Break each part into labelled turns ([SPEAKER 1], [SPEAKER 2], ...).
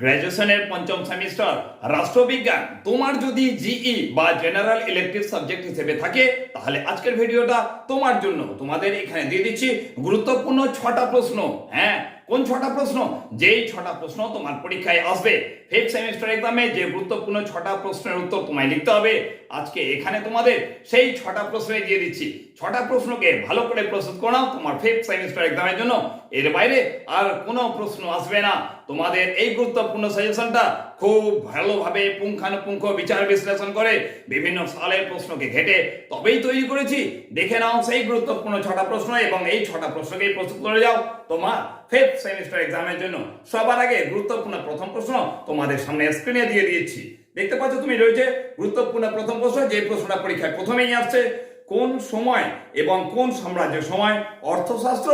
[SPEAKER 1] গ্র্যাজুয়েশনের পঞ্চম সেমিস্টার রাষ্ট্রবিজ্ঞান। তোমার যদি জিই বা জেনারেল ইলেকটিভ সাবজেক্ট হিসেবে থাকে, তাহলে আজকের ভিডিওটা তোমার জন্য। তোমাদের এখানে দিয়ে দিচ্ছি গুরুত্বপূর্ণ ছটা প্রশ্ন। হ্যাঁ কোন ছটা প্রশ্ন? যেই ছটা প্রশ্ন তোমার পরীক্ষায় আসবে। ফিফথ সেমিস্টার এক্সামে যে গুরুত্বপূর্ণ ছটা প্রশ্নের উত্তর তোমায় লিখতে হবে, আজকে এখানে তোমাদের সেই ছটা প্রশ্নে দিয়ে দিচ্ছি। ছটা প্রশ্নকে ভালো করে প্রস্তুত করো তোমার ফিফথ সেমিস্টার এক্সামের জন্য। এর বাইরে আর কোনো প্রশ্ন আসবে না। তোমাদের এই গুরুত্বপূর্ণ সাজেশনটা খুব ভালোভাবে পুঙ্খানুপুঙ্খ বিচার বিশ্লেষণ করে বিভিন্ন সালের প্রশ্নকে ঘেটে তবেই তৈরি করেছি। দেখে নাও সেই গুরুত্বপূর্ণ ছটা প্রশ্ন এবং এই ছটা প্রশ্নকেই প্রস্তুত করে যাও। তোমার ফিফথ সেমিস্টার এক্সামের জন্য সবার আগে গুরুত্বপূর্ণ প্রথম প্রশ্ন তোমাদের সামনে স্ক্রিনে দিয়ে দিয়েছি। দেখতে পাচ্ছ তুমি রয়েছে গুরুত্বপূর্ণ প্রথম প্রশ্ন, যে প্রশ্নটা পরীক্ষায় প্রথমেই আসছে। কোন সময় এবং কোন সাম্রাজ্যের সময় অর্থশাস্ত্র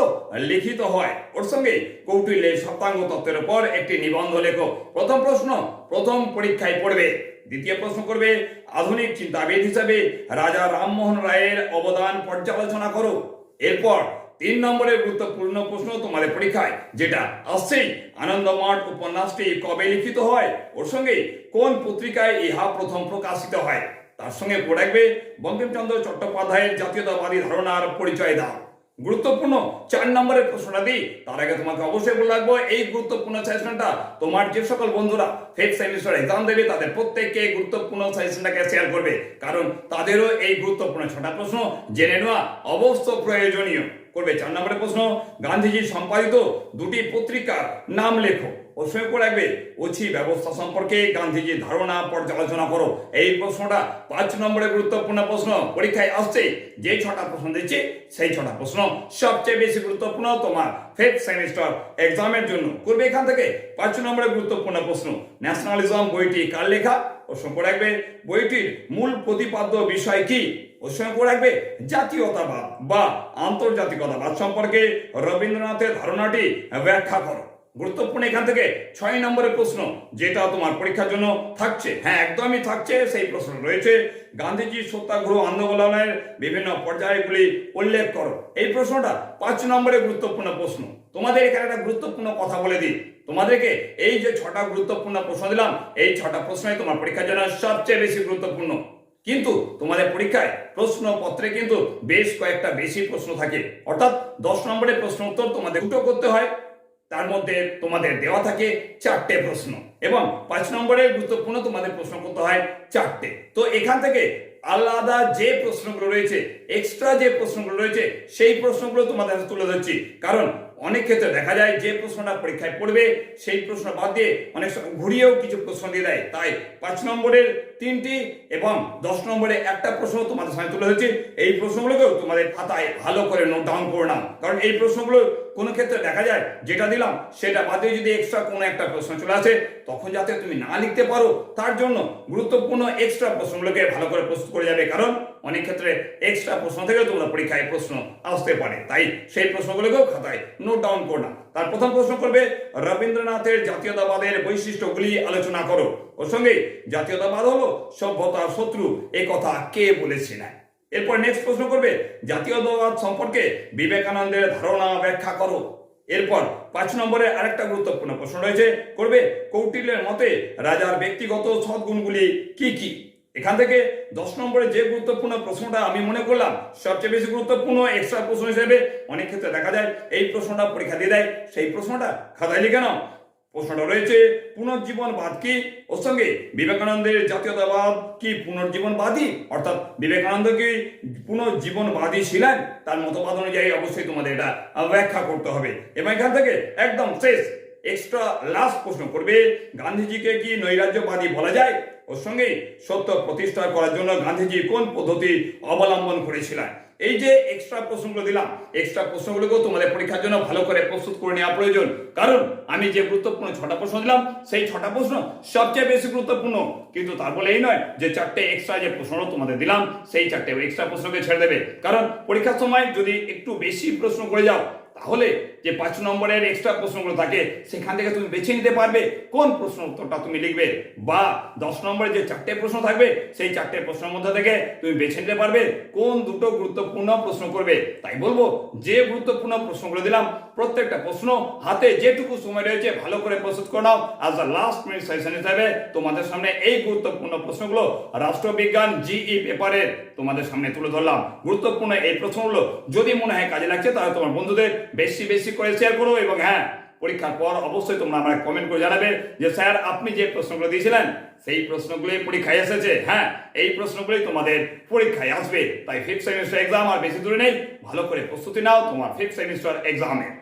[SPEAKER 1] লিখিত হয়? ওর সঙ্গে কৌটিল্যের সপ্তাঙ্গ তত্ত্বের উপর একটি নিবন্ধ লেখো। প্রথম প্রশ্ন, প্রথম পরীক্ষায় পড়বে। দ্বিতীয় প্রশ্ন করবে, আধুনিক চিন্তাবিদ হিসাবে রাজা রামমোহন রায়ের অবদান পর্যালোচনা করো। এরপর তিন নম্বরের গুরুত্বপূর্ণ প্রশ্ন তোমাদের পরীক্ষায়, যেটা আসছেই, আনন্দমঠ উপন্যাসটি কবে লিখিত হয়? ওর সঙ্গে কোন পত্রিকায় ইহা প্রথম প্রকাশিত হয়? তার সঙ্গে পড়ে রাখবে বঙ্কিমচন্দ্র চট্টোপাধ্যায়ের জাতীয়তাবাদী ধারণার পরিচয় দাও। গুরুত্বপূর্ণ চার নম্বরের প্রশ্নটা দিই তার আগে তোমাকে অবশ্যই বলে রাখব, এই গুরুত্বপূর্ণ সাজেশনটা তোমার যে সকল বন্ধুরা ফিফথ সেমিস্টার এক্সাম দেবে, তাদের প্রত্যেককে গুরুত্বপূর্ণ সাজেশনটাকে শেয়ার করবে। কারণ তাদেরও এই গুরুত্বপূর্ণ ছটা প্রশ্ন জেনে নেওয়া অবশ্য প্রয়োজনীয়। করবে। চার নম্বরের প্রশ্ন, গান্ধীজি সম্পাদিত দুটি পত্রিকার নাম লেখো। প্রশ্ন করে রাখবে, ওছি ব্যবস্থা সম্পর্কে গান্ধীজির ধারণা পর্যালোচনা করো। এই প্রশ্নটা পাঁচ নম্বরের গুরুত্বপূর্ণ প্রশ্ন, পরীক্ষায় আসছে। যে ছটা প্রশ্ন দিচ্ছি, সেই ছটা প্রশ্ন সবচেয়ে বেশি গুরুত্বপূর্ণ তোমার ফিফথ সেমিস্টার এক্সামের জন্য। করবে এখান থেকে পাঁচ নম্বরের গুরুত্বপূর্ণ প্রশ্ন ন্যাশনালিজম বইটি কার লেখা? প্রশ্ন করে রাখবে, বইটির মূল প্রতিপাদ্য বিষয় কি? প্রশ্ন করে রাখবে জাতীয়তাবাদ বা আন্তর্জাতিকতাবাদ সম্পর্কে রবীন্দ্রনাথের ধারণাটি ব্যাখ্যা করো। গুরুত্বপূর্ণ এখান থেকে ছয় নম্বরের প্রশ্ন যেটা তোমার পরীক্ষার জন্য থাকছে। হ্যাঁ একদমই থাকছে, সেই প্রশ্ন রয়েছে। গান্ধীজির সত্যাগ্রহ আন্দোলনের বিভিন্ন পর্যায়গুলি উল্লেখ করো। এই প্রশ্নটা পাঁচ নম্বরের গুরুত্বপূর্ণ প্রশ্ন। তোমাদের এখানে একটা গুরুত্বপূর্ণ কথা বলে দিই। তোমাদেরকে এই যে ছটা গুরুত্বপূর্ণ প্রশ্ন দিলাম, এই ছটা প্রশ্নই তোমার পরীক্ষার জন্য সবচেয়ে বেশি গুরুত্বপূর্ণ। কিন্তু তোমাদের পরীক্ষায় প্রশ্নপত্রে কিন্তু বেশ কয়েকটা বেশি প্রশ্ন থাকে। অর্থাৎ দশ নম্বরের প্রশ্ন উত্তর তোমাদের দুটো করতে হয়, তার মধ্যে তোমাদের দেওয়া থাকে চারটে প্রশ্ন এবং পাঁচ নম্বরের গুরুত্বপূর্ণ তোমাদের প্রশ্ন করতে হয় চারটে। তো এখান থেকে আলাদা যে প্রশ্নগুলো রয়েছে এক্সট্রা যে প্রশ্নগুলো রয়েছে, সেই প্রশ্নগুলো তোমাদের হাতে তুলে ধরছি। কারণ অনেক ক্ষেত্রে দেখা যায় যে প্রশ্নটা পরীক্ষায় পড়বে, সেই প্রশ্ন বাদ দিয়ে অনেক সময় ঘুরিয়েও কিছু প্রশ্ন দিয়ে দেয়। তাই পাঁচ নম্বরের তিনটি এবং দশ নম্বরে একটা প্রশ্ন তোমাদের সামনে তুলে ধরছি। এই প্রশ্নগুলোকেও তোমাদের খাতায় ভালো করে নোট ডাউন করে নাও। কারণ এই প্রশ্নগুলো কোনো ক্ষেত্রে দেখা যায়, যেটা দিলাম, সেটা বাদে যদি এক্সট্রা কোনো একটা প্রশ্ন চলে আসে, তখন যাতে তুমি না লিখতে পারো, তার জন্য গুরুত্বপূর্ণ এক্সট্রা প্রশ্নগুলোকে ভালো করে প্রস্তুত করে যাবে। কারণ অনেক ক্ষেত্রে এক্সট্রা প্রশ্ন থেকে তোমরা পরীক্ষায় প্রশ্ন আসতে পারে। তাই সেই প্রশ্নগুলোকেও খাতায় নোট ডাউন করো না। তার প্রথম প্রশ্ন করবে, রবীন্দ্রনাথের জাতীয়তাবাদের বৈশিষ্ট্যগুলি আলোচনা করো। ওর সঙ্গে জাতীয়তাবাদ হলো সভ্যতার শত্রু, এ কথা কে বলেছে না? এরপর নেক্সট প্রশ্ন করবে, জাতীয়তাবাদ সম্পর্কে বিবেকানন্দের ধারণা ব্যাখ্যা করো। এরপর পাঁচ নম্বরে আরেকটা গুরুত্বপূর্ণ প্রশ্ন রয়েছে, করবে কৌটিল্যের মতে রাজার ব্যক্তিগত সদ্গুণগুলি কি কি? এখান থেকে দশ নম্বরে যে গুরুত্বপূর্ণ প্রশ্নটা আমি মনে করলাম, সবচেয়ে বেশি গুরুত্বপূর্ণ এক্সট্রা প্রশ্ন হিসেবে অনেক ক্ষেত্রে দেখা যায় এই প্রশ্নটা পরীক্ষা দিয়ে দেয়। সেই প্রশ্নটা খাতায় লিখে নাও। প্রশ্নটা রয়েছে পুনর্জীবনবাদ কি? ওর সঙ্গে বিবেকানন্দের জাতীয়তাবাদ কি পুনর্জীবনবাদী অর্থাৎ বিবেকানন্দ কি পুনর্জীবনবাদী ছিলেন? তার মতবাদ অনুযায়ী অবশ্যই তোমাদের এটা ব্যাখ্যা করতে হবে। এবং এখান থেকে একদম শেষ এক্সট্রা লাস্ট প্রশ্ন করবে, গান্ধীজিকে কি নৈরাজ্যবাদী বলা যায়? ওর সঙ্গেই সত্য প্রতিষ্ঠা করার জন্য গান্ধীজি কোন পদ্ধতি অবলম্বন করেছিলেন? এই যে এক্সট্রা প্রশ্নগুলো দিলাম এক্সট্রা প্রশ্নগুলোকেও তোমাদের পরীক্ষার জন্য ভালো করে প্রস্তুত করে নেওয়া প্রয়োজন। কারণ আমি যে গুরুত্বপূর্ণ ছটা প্রশ্ন দিলাম, সেই ছটা প্রশ্ন সবচেয়ে বেশি গুরুত্বপূর্ণ। কিন্তু তার বলে এই নয় যে চারটে এক্সট্রা যে প্রশ্ন তোমাদের দিলাম, সেই চারটে এক্সট্রা প্রশ্নকে ছেড়ে দেবে। কারণ পরীক্ষার সময় যদি একটু বেশি প্রশ্ন করে যাও তাহলে যে পাঁচ নম্বরের এক্সট্রা প্রশ্নগুলো থাকে, সেখান থেকে তুমি বেছে নিতে পারবে কোন প্রশ্ন উত্তরটা তুমি লিখবে। বা দশ নম্বরে যে চারটে প্রশ্ন থাকবে, সেই চারটে প্রশ্নের মধ্যে থেকে তুমি বেছে নিতে পারবে কোন দুটো গুরুত্বপূর্ণ প্রশ্ন করবে। তাই বলব, যে গুরুত্বপূর্ণ প্রশ্নগুলো দিলাম, প্রত্যেকটা প্রশ্ন হাতে যেটুকু সময় রয়েছে, ভালো করে প্রস্তুত করে নাও। আজ দ্য লাস্ট মিনিট সেশন হিসাবে তোমাদের সামনে এই গুরুত্বপূর্ণ প্রশ্নগুলো রাষ্ট্রবিজ্ঞান জিই পেপারের তোমাদের সামনে তুলে ধরলাম। গুরুত্বপূর্ণ এই প্রশ্নগুলো যদি মনে হয় কাজে লাগছে, তাহলে তোমার বন্ধুদের বেশি বেশি করে শেয়ার করো এবং হ্যাঁ পরীক্ষার পর অবশ্যই তোমরা আমার কমেন্ট করে জানাবে যে, স্যার, আপনি যে প্রশ্নগুলো দিয়েছিলেন, সেই প্রশ্নগুলোই পরীক্ষায় এসেছে। হ্যাঁ এই প্রশ্নগুলোই তোমাদের পরীক্ষায় আসবে। তাই ফিফথ সেমিস্টার এক্সাম আর বেশি দূরে নেই। ভালো করে প্রস্তুতি নাও তোমার ফিফথ সেমিস্টার এক্সামে